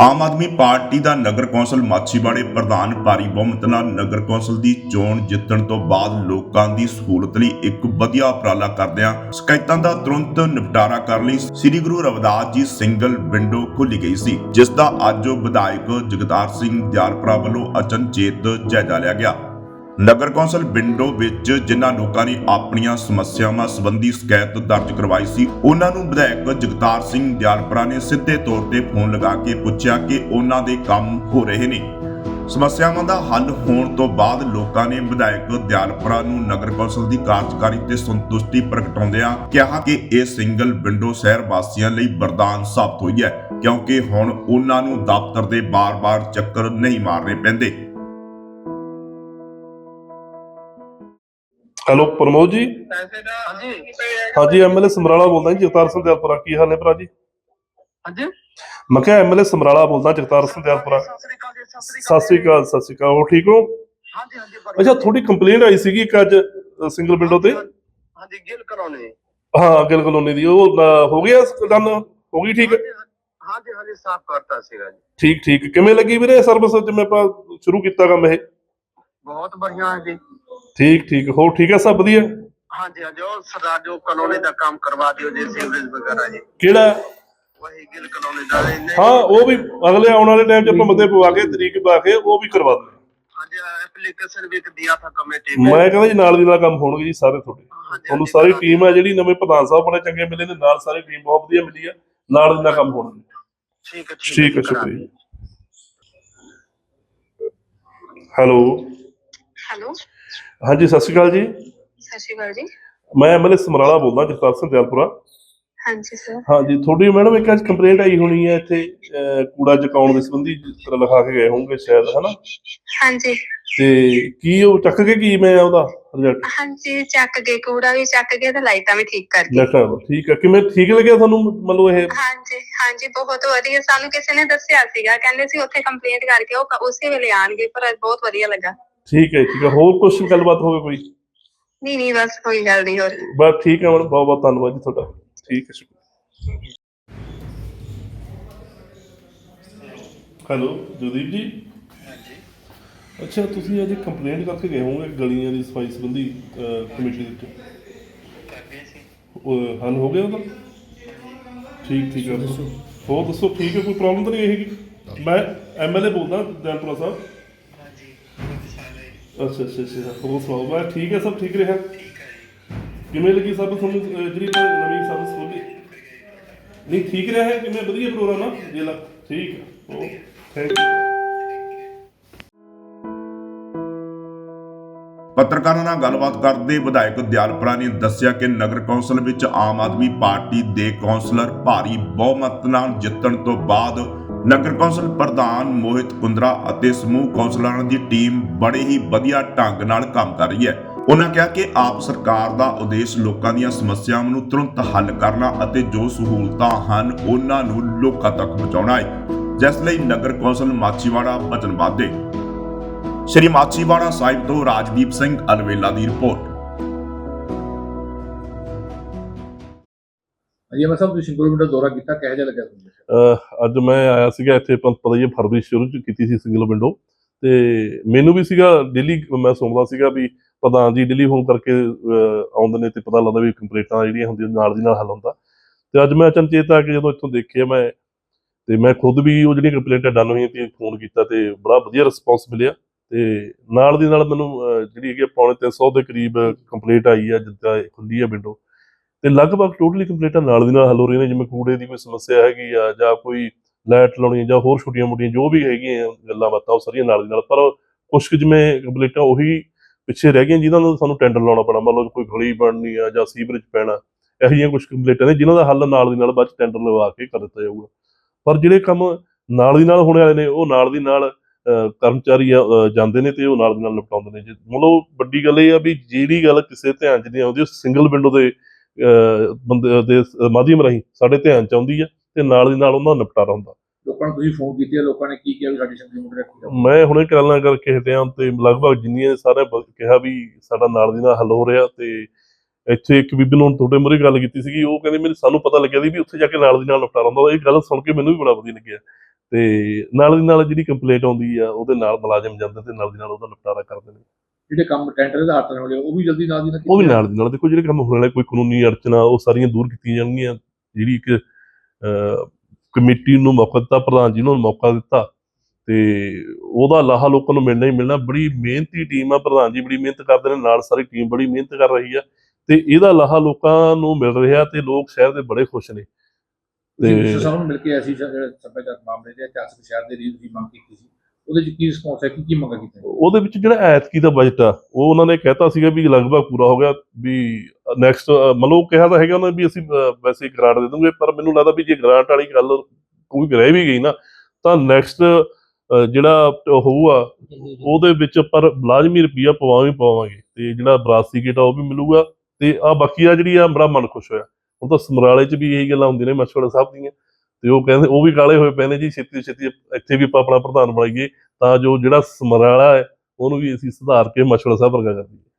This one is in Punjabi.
ਆਮ ਆਦਮੀ ਪਾਰਟੀ ਦਾ ਨਗਰ ਕੌਂਸਲ ਮਾਛੀਵਾੜੇ ਪ੍ਰਧਾਨ ਭਾਰੀ ਬਹੁਮਤ ਨਾਲ ਨਗਰ ਕੌਂਸਲ ਦੀ ਚੋਣ ਜਿੱਤਣ ਤੋਂ ਬਾਅਦ ਲੋਕਾਂ ਦੀ ਸਹੂਲਤ ਲਈ ਇੱਕ ਵਧੀਆ ਉਪਰਾਲਾ ਕਰਦਿਆਂ ਸ਼ਿਕਾਇਤਾਂ ਦਾ ਤੁਰੰਤ ਨਿਪਟਾਰਾ ਕਰਨ ਲਈ ਸ੍ਰੀ ਗੁਰੂ ਰਵਿਦਾਸ ਜੀ ਸਿੰਗਲ ਵਿੰਡੋ ਖੋਲੀ ਗਈ ਸੀ, ਜਿਸ ਦਾ ਅੱਜ ਵਿਧਾਇਕ ਜਗਤਾਰ ਸਿੰਘ ਦਿਆਲਪੁਰਾ ਵੱਲੋਂ ਅਚਨਚੇਤ ਜਾਇਜ਼ਾ ਲਿਆ ਗਿਆ। ਨਗਰ ਕੌਂਸਲ ਵਿੰਡੋ ਵਿੱਚ ਜਿਨ੍ਹਾਂ ਲੋਕਾਂ ਨੇ ਆਪਣੀਆਂ ਸਮੱਸਿਆਵਾਂ ਸੰਬੰਧੀ ਸ਼ਿਕਾਇਤ ਦਰਜ ਕਰਵਾਈ ਸੀ, ਉਹਨਾਂ ਨੂੰ ਵਿਧਾਇਕ ਜਗਤਾਰ ਸਿੰਘ ਦਿਆਲਪੁਰਾ ਨੇ ਸਿੱਧੇ ਤੌਰ ਤੇ ਫੋਨ ਲਗਾ ਕੇ ਪੁੱਛਿਆ ਕਿ ਉਹਨਾਂ ਦੇ ਕੰਮ ਹੋ ਰਹੇ ਨੇ। ਸਮੱਸਿਆਵਾਂ ਦਾ ਹੱਲ ਹੋਣ ਤੋਂ ਬਾਅਦ ਲੋਕਾਂ ਨੇ ਵਿਧਾਇਕ ਦਿਆਲਪੁਰਾ ਨੂੰ ਨਗਰ ਕੌਂਸਲ ਦੀ ਕਾਰਜਕਾਰੀ ਤੇ ਸੰਤੁਸ਼ਟੀ ਪ੍ਰਗਟਾਉਂਦਿਆਂ ਕਿਹਾ ਕਿ ਇਹ ਸਿੰਗਲ ਵਿੰਡੋ ਸ਼ਹਿਰ ਵਾਸੀਆਂ ਲਈ ਵਰਦਾਨ ਸਾਬਤ ਹੋਈ ਹੈ, ਕਿਉਂਕਿ ਹੁਣ ਉਹਨਾਂ ਨੂੰ ਦਫ਼ਤਰ ਦੇ ਬਾਰ-ਬਾਰ ਚੱਕਰ ਨਹੀਂ ਮਾਰਨੇ ਪੈਂਦੇ। ਹੈਲੋ ਪ੍ਰਮੋਦ ਜੀ? ਹਾਂਜੀ। ਹਾਂਜੀ ਐਮਐਲਏ ਸਮਰਾਲਾ ਬੋਲਦਾ ਜੀ ਜਗਤਾਰ ਸਿੰਘ ਦਿਆਲਪੁਰਾ ਕੀ ਹਾਲ ਨੇ ਭਰਾ ਜੀ? ਹਾਂਜੀ। ਮੈਂ ਕਿਹਾ ਐਮਐਲਏ ਸਮਰਾਲਾ ਬੋਲਦਾ ਜਗਤਾਰ ਸਿੰਘ ਦਿਆਲਪੁਰਾ। ਸਤਿ ਸ੍ਰੀ ਅਕਾਲ ਸਤਿ ਸ੍ਰੀ ਅਕਾਲ ਹੋ ਠੀਕ ਹੋ? ਹਾਂਜੀ ਹਾਂਜੀ ਅੱਛਾ ਥੋੜੀ ਕੰਪਲੇਂਟ ਆਈ ਸੀਗੀ ਇੱਕ ਅੱਜ ਸਿੰਗਲ ਵਿੰਡੋ ਤੇ? ਹਾਂਜੀ ਗਿਲ ਕਰਾਉਣੇ ਹਾਂ ਗਿਲ ਕਲੋਨੀ ਦੀ ਉਹ ਹੋ ਗਿਆ ਡਨ ਹੋ ਗਈ ਠੀਕ? ਹਾਂਜੀ ਹਾਂਜੀ ਸਾਫ਼ ਕਰਤਾ ਸੀਗਾ ਜੀ। ਠੀਕ ਠੀਕ। ਕਿਵੇਂ ਲੱਗੀ ਵੀਰੇ ਸਰਵਿਸ ਜਿਵੇਂ ਆਪਾਂ ਸ਼ੁਰੂ ਕੀਤਾ ਕੰਮ ਇਹ? ਬਹੁਤ ਬੜੀਆ ਹੈ ਜੀ। ਠੀਕ ਠੀਕ ਹੋ ਠੀਕ ਹੈ ਸਭ ਵਧੀਆ? ਹਾਂਜੀ ਹਾਂਜੀ ਉਹ ਸਰਦਾਰ ਜੋ ਕਲੋਨੀ ਦਾ ਕੰਮ ਕਰਵਾ ਦਿਓ ਜੀ ਸੀਵਰੇਜ ਵਗੈਰਾ ਜੀ। ਕਿਹੜਾ? ਵਹੀ ਗਿਲ ਕਲੋਨੀ ਦਾ ਇਹਨੇ- ਹਾਂ ਉਹ ਵੀ ਅਗਲੇ ਆਉਣ ਵਾਲੇ ਟਾਈਮ 'ਚ ਆਪਾਂ ਮਤੇ ਪਵਾ ਕੇ ਤਰੀਕ ਪਾ ਕੇ ਉਹ ਵੀ ਕਰਵਾ ਦਿੰਦੇ ਹਾਂਜੀ ਐਪਲੀਕੇਸ਼ਨ ਵੀ ਇੱਕ ਦਿਆ ਥਾ ਕਮੇਟੀ में ਮੈਂ ਕਹਿੰਦਾ ਜੀ ਨਾਲ ਦੀ ਨਾਲ ਕੰਮ ਹੋਣਗੇ ਜੀ ਸਾਰੇ ਤੁਹਾਡੇ। ਤੁਹਾਨੂੰ ਸਾਰੀ ਟੀਮ ਹੈ ਜਿਹੜੀ ਨਵੇਂ ਪ੍ਰਧਾਨ ਸਾਹਿਬ ਬੜੇ ਚੰਗੇ ਮਿਲੇ ਨੇ ਨਾਲ ਸਾਰੀ ਟੀਮ ਬਹੁਤ ਵਧੀਆ ਮਿਲੀ ਆ ਨਾਲ ਦੀ ਨਾਲ ਕੰਮ ਹੋਣਾ ਠੀਕ ਹੈ ਠੀਕ ਹੈ ਸ਼ੁਕਰੀਆ ਹੈਲੋ। ਹੈਲੋ। ਹਾਂਜੀ ਸਤਿ ਸ਼੍ਰੀ ਅਕਾਲ ਜੀ। ਸਤਿ ਸ਼੍ਰੀ ਅਕਾਲ ਜੀ। ਮੈਂ ਐਮਐਲਏ ਸਮਰਾਲਾ ਬੋਲਦਾ ਜਗਤਾਰ ਸਿੰਘ ਦਿਆਲਪੁਰਾ। ਹਾਂਜੀ ਸਰ ਹਾਂਜੀ ਤੁਹਾਡੀ ਮੈਡਮ ਇੱਕ ਅੱਜ ਕੰਪਲੇਂਟ ਆਈ ਹੋਣੀ ਹੈ ਇੱਥੇ ਅਹ, ਕੂੜਾ ਚਕਾਉਣ ਦੇ ਸੰਬੰਧੀ ਜਿਸ ਤਰ੍ਹਾਂ ਲਿਖਾ ਕੇ ਗਏ ਹੋਣਗੇ ਸ਼ਾਇਦ ਹਨਾ? ਹਾਂਜੀ। ਤੇ ਕੀ ਉਹ ਚੱਕ ਕੇ ਕੀ ਮੈਂ ਉਹਦਾ ਰਿਜ਼ਲਟ ਹਾਂਜੀ ਚੱਕ ਗਏ ਕੂੜਾ ਵੀ ਚੱਕ ਗਏ ਤੇ ਲਾਈਟਾਂ ਵੀ ਠੀਕ ਕਰ ਗਏ। ਲੈਟਰ ਠੀਕ ਹੈ ਕਿਵੇਂ ਠੀਕ ਲੱਗਿਆ ਤੁਹਾਨੂੰ ਮਤਲਬ ਇਹ? ਹਾਂਜੀ ਹਾਂਜੀ ਬਹੁਤ ਵਧੀਆ। ਸਾਨੂੰ ਕਿਸੇ ਨੇ ਦੱਸਿਆ ਸੀਗਾ ਕਹਿੰਦੇ ਸੀ ਉੱਥੇ ਕੰਪਲੇਂਟ ਕਰਕੇ ਉਹ ਕ- ਉਸੇ ਵੇਲੇ ਆਣਗੇ ਪਰ ਬਹੁਤ ਵਧੀਆ ਲੱਗਾ। ਠੀਕ ਹੈ ਠੀਕ ਹੈ। ਹੋਰ ਕੁਝ ਗੱਲਬਾਤ ਹੋਵੇ ਕੋਈ? ਨਹੀਂ ਨਹੀਂ ਬਸ ਕੋਈ ਗੱਲ ਨਹੀਂ ਹੋਰ। ਬਸ ਠੀਕ ਹੈ ਮੈਡਮ ਬਹੁਤ ਬਹੁਤ ਧੰਨਵਾਦ ਜੀ ਤੁਹਾਡਾ। ਠੀਕ ਹੈ ਸ਼ੁਕਰੀਆ। ਹੈਲੋ ਜਗਦੀਪ ਜੀ? ਅੱਛਾ ਤੁਸੀਂ ਅੱਜ ਕੰਪਲੇਂਟ ਕਰਕੇ ਗਏ ਹੋਵੋਗੇ ਗਲੀਆਂ ਦੀ ਸਫ਼ਾਈ ਸੰਬੰਧੀ ਕਮੇਟੀ ਦੇ ਵਿੱਚ? ਉਹ ਹੱਲ ਹੋ ਗਿਆ ਉਹਦਾ? ਠੀਕ ਠੀਕ ਹੈ। ਹੋਰ ਦੱਸੋ ਠੀਕ ਹੈ ਕੋਈ ਪ੍ਰੋਬਲਮ ਤਾਂ ਨਹੀਂ ਹੈਗੀ? ਮੈਂ ਐਮਐਲਏ ਬੋਲਦਾ ਜੈਨਪੁਰਾ ਸਾਹਿਬ। ਅੱਛਾ ਅੱਛਾ ਅੱਛਾ। ਹੋਰ ਸੁਣਾਓ? ਮੈਂ ਠੀਕ ਹੈ ਸਭ ਠੀਕ ਰਿਹਾ? ਕਿਵੇਂ ਲੱਗੀ ਸਭ ਤੁਹਾਨੂੰ ਅਹ, ਜਿਹੜੀ ਆਪਾਂ ਨਵੀਂ ਸਰਵਿਸ ਖੋਲੀ ਨਹੀਂ ਠੀਕ ਰਿਹਾ ਹੈ? ਕਿਵੇਂ? ਵਧੀਆ ਪ੍ਰੋਗਰਾਮ ਆ? ਜੇ ਠੀਕ ਹੈ। ਓ ਥੈਂਕ ਯੂ ਪੱਤਰਕਾਰਾਂ ਨਾਲ ਗੱਲਬਾਤ ਕਰਦੇ ਵਿਧਾਇਕ ਦਿਆਲਪੁਰਾ ਨੇ ਦੱਸਿਆ ਕਿ ਨਗਰ ਕੌਂਸਲ ਵਿੱਚ ਆਮ ਆਦਮੀ ਪਾਰਟੀ ਦੇ ਕੌਂਸਲਰ ਭਾਰੀ ਬਹੁਮਤ ਨਾਲ ਜਿੱਤਣ ਤੋਂ ਬਾਅਦ ਨਗਰ ਕੌਂਸਲ ਪ੍ਰਧਾਨ ਮੋਹਿਤ ਕੁੰਦਰਾ ਅਤੇ ਸਮੂਹ ਕੌਂਸਲਰਾਂ ਦੀ ਟੀਮ ਬੜੇ ਹੀ ਵਧੀਆ ਢੰਗ ਨਾਲ ਕੰਮ ਕਰ ਰਹੀ ਹੈ। ਉਹਨਾਂ ਕਿਹਾ ਕਿ ਆਪ ਸਰਕਾਰ ਦਾ ਉਦੇਸ਼ ਲੋਕਾਂ ਦੀਆਂ ਸਮੱਸਿਆਵਾਂ ਨੂੰ ਤੁਰੰਤ ਹੱਲ ਕਰਨਾ ਅਤੇ ਜੋ ਸਹੂਲਤਾਂ ਹਨ, ਉਹਨਾਂ ਨੂੰ ਲੋਕਾਂ ਤੱਕ ਪਹੁੰਚਾਉਣਾ ਹੈ। ਜਿਸ ਲਈ ਨਗਰ ਕੌਂਸਲ ਮਾਚੀਵਾੜਾ ਵਚਨਬੱਧ ਹੈ ਸ਼੍ਰੀ ਮਾਚੀਵਾੜਾ ਸਾਹਿਬ ਤੋਂ ਰਾਜਦੀਪ ਸਿੰਘ ਅਲਵੇਲਾ ਦੀ ਰਿਪੋਰਟ। ਅਜੇ ਮੈਂ ਸਭ ਤੁਸੀਂ ਸਿੰਗਲ ਵਿੰਡੋ ਦੌਰਾ ਕੀਤਾ, ਕਿਹੋ ਜਿਹਾ ਲੱਗਿਆ ਤੁਹਾਨੂੰ? ਅੱਜ ਮੈਂ ਆਇਆ ਸੀਗਾ ਇੱਥੇ ਤੁਹਾਨੂੰ ਪਤਾ ਹੀ ਫਰਵਰੀ ਸ਼ੁਰੂ ਚ ਕੀਤੀ ਸੀ ਸਿੰਗਲ ਵਿੰਡੋ ਤੇ ਮੈਨੂੰ ਵੀ ਸੀਗਾ ਡੇਲੀ ਮੈਂ ਸੁਣਦਾ ਸੀਗਾ ਵੀ ਪ੍ਰਧਾਨ ਜੀ ਡੇਲੀ ਫੋਨ ਕਰਕੇ ਆਉਂਦੇ ਨੇ ਤੇ ਪਤਾ ਲੱਗਦਾ ਵੀ ਕੰਪਲੀਟਾਂ ਜਿਹੜੀਆਂ ਹੁੰਦੀਆਂ ਨਾਲ ਦੀ ਨਾਲ ਹੱਲ ਹੁੰਦਾ। ਤੇ ਅੱਜ ਮੈਂ ਅਚਨਚੇਤ ਆ ਕੇ ਜਦੋਂ ਇੱਥੋਂ ਦੇਖਿਆ ਮੈਂ, ਤੇ ਮੈਂ ਖੁਦ ਵੀ ਉਹ ਜਿਹੜੀਆਂ ਕੰਪਲੇਂਟਾਂ ਡਨ ਹੋਈਆਂ ਤੇ ਫੋਨ ਕੀਤਾ ਤੇ ਬੜਾ ਵਧੀਆ ਰਿਸਪੌਂਸ ਮਿਲਿਆ। ਤੇ ਨਾਲ ਦੀ ਨਾਲ ਮੈਨੂੰ ਜਿਹੜੀ ਹੈਗੀ ਆ, ਪੌਣੇ 300 ਦੇ ਕਰੀਬ ਕੰਪਲੀਟ ਆਈ ਹੈ ਜਿੱਦਾਂ ਇਹ ਖੁੱਲੀ ਹੈ ਵਿੰਡੋ ਤੇ ਲਗਭਗ ਟੋਟਲੀ ਕੰਪਲੀਟਾਂ ਨਾਲ ਦੀ ਨਾਲ ਹੱਲ ਹੋ ਰਹੀਆਂ ਨੇ, ਜਿਵੇਂ ਕੂੜੇ ਦੀ ਕੋਈ ਸਮੱਸਿਆ ਹੈਗੀ ਆ, ਜਾਂ ਕੋਈ ਲਾਈਟ ਲਾਉਣੀ ਜਾਂ ਹੋਰ ਛੋਟੀਆਂ ਮੋਟੀਆਂ ਜੋ ਵੀ ਹੈਗੀਆਂ ਗੱਲਾਂ ਬਾਤਾਂ, ਉਹ ਸਾਰੀਆਂ ਨਾਲ ਦੀ ਨਾਲ, ਪਰ ਕੁਛ ਕੁ ਜਿਵੇਂ ਕੰਪਲੀਟਾਂ ਉਹੀ ਪਿੱਛੇ ਰਹਿ ਗਈਆਂ, ਜਿਨ੍ਹਾਂ ਦਾ ਸਾਨੂੰ ਟੈਂਡਰ ਲਾਉਣਾ ਪੈਣਾ ਮਤਲਬ ਕੋਈ ਗਲੀ ਬਣਨੀ ਆ, ਜਾਂ ਸੀਵਰੇਜ ਪੈਣਾ, ਇਹੋ ਜਿਹੀਆਂ ਕੁਝ ਕੰਪਲੀਟਾਂ ਨੇ, ਜਿਨ੍ਹਾਂ ਦਾ ਹੱਲ ਨਾਲ ਦੀ ਨਾਲ ਬਾਅਦ ਚ ਟੈਂਡਰ ਲਵਾ ਕੇ ਕਰ ਦਿੱਤਾ ਜਾਊਗਾ। ਪਰ ਜਿਹੜੇ ਕੰਮ ਨਾਲ ਦੀ ਨਾਲ ਹੋਣੇ ਵਾਲੇ ਨੇ, ਉਹ ਨਾਲ ਦੀ ਨਾਲ ਕਰਮਚਾਰੀ ਜਾਂਦੇ ਨੇ ਤੇ ਉਹ ਨਾਲ ਦੀ ਨਾਲ ਨਿਪਟਾਉਂਦੇ ਨੇ। ਜੀ ਮਤਲਬ ਵੱਡੀ ਗੱਲ ਇਹ ਆ ਵੀ ਜਿਹੜੀ ਗੱਲ ਕਿਸੇ ਧਿਆਨ ਚ ਨਹੀਂ ਆਉਂਦੀ, ਉਹ ਸਿੰਗਲ ਵਿੰਡੋ ਦੇ ਬੰਦੇ ਦੇ ਮਾਧਿਅਮ ਰਾਹੀਂ ਸਾਡੇ ਧਿਆਨ ਚ ਆਉਂਦੀ ਆ ਤੇ ਨਾਲ ਦੀ ਨਾਲ ਉਹਨਾਂ ਦਾ ਨਿਪਟਾਰਾ ਹੁੰਦਾ। ਲੋਕਾਂ ਨੂੰ ਤੁਸੀਂ ਫੋਨ ਕੀਤੇ ਲੋਕਾਂ ਨੇ ਕੀ ਕਿਹਾ ਵੀ ਸਾਡੀ ਸਿੰਗਲ ਵਿੰਡੋ ਰੱਖੀ ਮੈਂ ਹੁਣੇ ਗੱਲਾਂ ਕਰਕੇ ਹਟਿਆ ਤੇ ਲਗਭਗ ਜਿੰਨੀਆਂ ਸਾਰੇ ਬ- ਕਿਹਾ ਵੀ ਸਾਡਾ ਨਾਲ ਦੀ ਨਾਲ ਹੱਲ ਹੋ ਰਿਹਾ ਤੇ ਇੱਥੇ ਇੱਕ ਬੀਬੀ ਨੂੰ ਤੁਹਾਡੇ ਮੂਹਰੇ ਗੱਲ ਕੀਤੀ ਸੀਗੀ ਉਹ ਕਹਿੰਦੀ ਮੈਨੂੰ ਸਾਨੂੰ ਪਤਾ ਲੱਗਿਆ ਸੀ ਵੀ ਉੱਥੇ ਜਾ ਕੇ ਨਾਲ ਦੀ ਨਾਲ ਨਿਪਟਾਰਾ ਹੁੰਦਾ ਇਹ ਗੱਲ ਸੁਣ ਕੇ ਮੈਨੂੰ ਵੀ ਬੜਾ ਵਧੀਆ ਲੱਗਿਆ। ਤੇ ਨਾਲ ਦੀ ਨਾਲ ਜਿਹੜੀ ਕੰਪਲੇਂਟ ਆਉਂਦੀ ਆ ਉਹਦੇ ਨਾਲ ਮੁਲਾਜ਼ਮ ਜਾਂਦੇ ਤੇ ਨਾਲ ਦੀ ਨਾਲ ਉਹਦਾ ਨਿਪਟਾਰਾ ਕਰਦੇ ਨੇ। ਜਿਹੜੇ ਕੰਮ ਟੈਂਡਰ ਦੇ ਆਧਾਰ ਤੇ ਹੋਣੇ ਉਹ ਵੀ ਜਲਦੀ ਨਾਲ ਦੀ ਨਾਲ ਉਹ ਵੀ ਨਾਲ ਦੀ ਨਾਲ ਦੇਖੋ ਜਿਹੜੇ ਕੰਮ ਹੋਣ ਵਾਲੇ ਕੋਈ ਕਾਨੂੰਨੀ ਅੜਚਨਾ ਉਹ ਸਾਰੀਆਂ ਦੂਰ ਕੀਤੀਆਂ ਜਾਣਗੀਆਂ। ਜਿਹੜੀ ਇੱਕ ਕਮੇਟੀ ਨੂੰ ਮੌਕਾ ਦਿੱਤਾ ਪ੍ਰਧਾਨ ਜੀ ਨੂੰ ਮੌਕਾ ਦਿੱਤਾ ਤੇ ਉਹਦਾ ਲਾਹਾ ਲੋਕਾਂ ਨੂੰ ਮਿਲਣਾ ਹੀ ਮਿਲਣਾ। ਬੜੀ ਮਿਹਨਤੀ ਟੀਮ ਆ ਪ੍ਰਧਾਨ ਜੀ ਬੜੀ ਮਿਹਨਤ ਕਰਦੇ ਨੇ ਨਾਲ ਸਾਰੀ ਟੀਮ ਬੜੀ ਮਿਹਨਤ ਕਰ ਰਹੀ ਆ। ਤੇ ਇਹਦਾ ਲਾਹਾ ਲੋਕਾਂ ਨੂੰ ਮਿਲ ਰਿਹਾ ਤੇ ਲੋਕ ਸ਼ਹਿਰ ਦੇ ਬੜੇ ਖੁਸ਼ ਨੇ। ਤੇ- ਮਿਸਟਰ ਸਾਹਿਬ ਨੂੰ ਮਿਲ ਕੇ ਐਸੀ ਜਿਹੜੇ ਸੱਭਿਆਚਾਰ ਮਾਮਲੇ ਦੇ ਇਤਿਹਾਸਕ ਸ਼ਹਿਰ ਦੇ ਲਈ ਤੁਸੀਂ ਮੰਗ ਕੀਤੀ ਸੀ। ਉਹਦੇ ਚ ਕੀ ਰਿਸਪੌਂਸ ਹੈ, ਕੀ ਕੀ ਮੰਗਾਂ ਕੀਤੀਆਂ? ਉਹਦੇ ਵਿੱਚ ਜਿਹੜਾ ਐਤਕੀ ਦਾ ਬਜਟ ਆ, ਉਹ ਉਹਨਾਂ ਨੇ ਕਹਿਤਾ ਸੀਗਾ ਵੀ ਲਗਭਗ ਪੂਰਾ ਹੋ ਗਿਆ, ਵੀ ਨੈਕਸਟ ਮਤਲਬ ਕਿਹਾ ਤਾਂ ਹੈਗਾ ਉਹਨਾਂ ਵੀ ਅਸੀਂ ਵੈਸੇ ਗ੍ਰਾਂਟ ਦੇ ਦੂੰਗੇ, ਪਰ ਮੈਨੂੰ ਲੱਗਦਾ ਵੀ ਜੇ ਗ੍ਰਾਂਟ ਵਾਲੀ ਗੱਲ ਕੋਈ ਰਹਿ ਵੀ ਗਈ ਨਾ, ਤਾਂ ਨੈਕਸਟ ਜਿਹੜਾ ਹੋਊਗਾ, ਉਹਦੇ ਵਿੱਚ ਪਰ ਲਾਜ਼ਮੀ ਰੁਪਈਆ ਪਵਾਵੇਂ ਪਵਾਵਾਂਗੇ। ਤੇ ਜਿਹੜਾ ਬਰਾਸੀ ਗੇਟ ਆ, ਉਹ ਵੀ ਮਿਲੂਗਾ। ਤੇ ਆ ਬਾਕੀ ਆ ਜਿਹੜੀ ਆ, ਬੜਾ ਮਨ ਖੁਸ਼ ਹੋਇਆ। ਹੁਣ ਤਾਂ ਸਮਰਾਲੇ 'ਚ ਵੀ ਇਹੀ ਗੱਲਾਂ ਹੁੰਦੀਆਂ ਨੇ ਮਛਵੜਾ ਸਾਹਿਬ ਦੀਆਂ। ਤੇ ਉਹ ਕਹਿੰਦੇ, ਉਹ ਵੀ ਕਾਲੇ ਹੋਏ ਪਏ ਨੇ ਜੀ, ਛੇਤੀ ਤੋਂ ਛੇਤੀ ਇੱਥੇ ਵੀ ਆਪਾਂ ਆਪਣਾ ਪ੍ਰਧਾਨ ਬਣਾਈਏ ਤਾਂ ਜੋ ਜਿਹੜਾ ਸਮਰਾਲਾ ਹੈ, ਉਹਨੂੰ ਵੀ ਅਸੀਂ ਸੁਧਾਰ ਕੇ ਮਛਵੜਾ ਸਾਹਿਬ ਵਰਗਾ ਕਰ ਦਈਏ।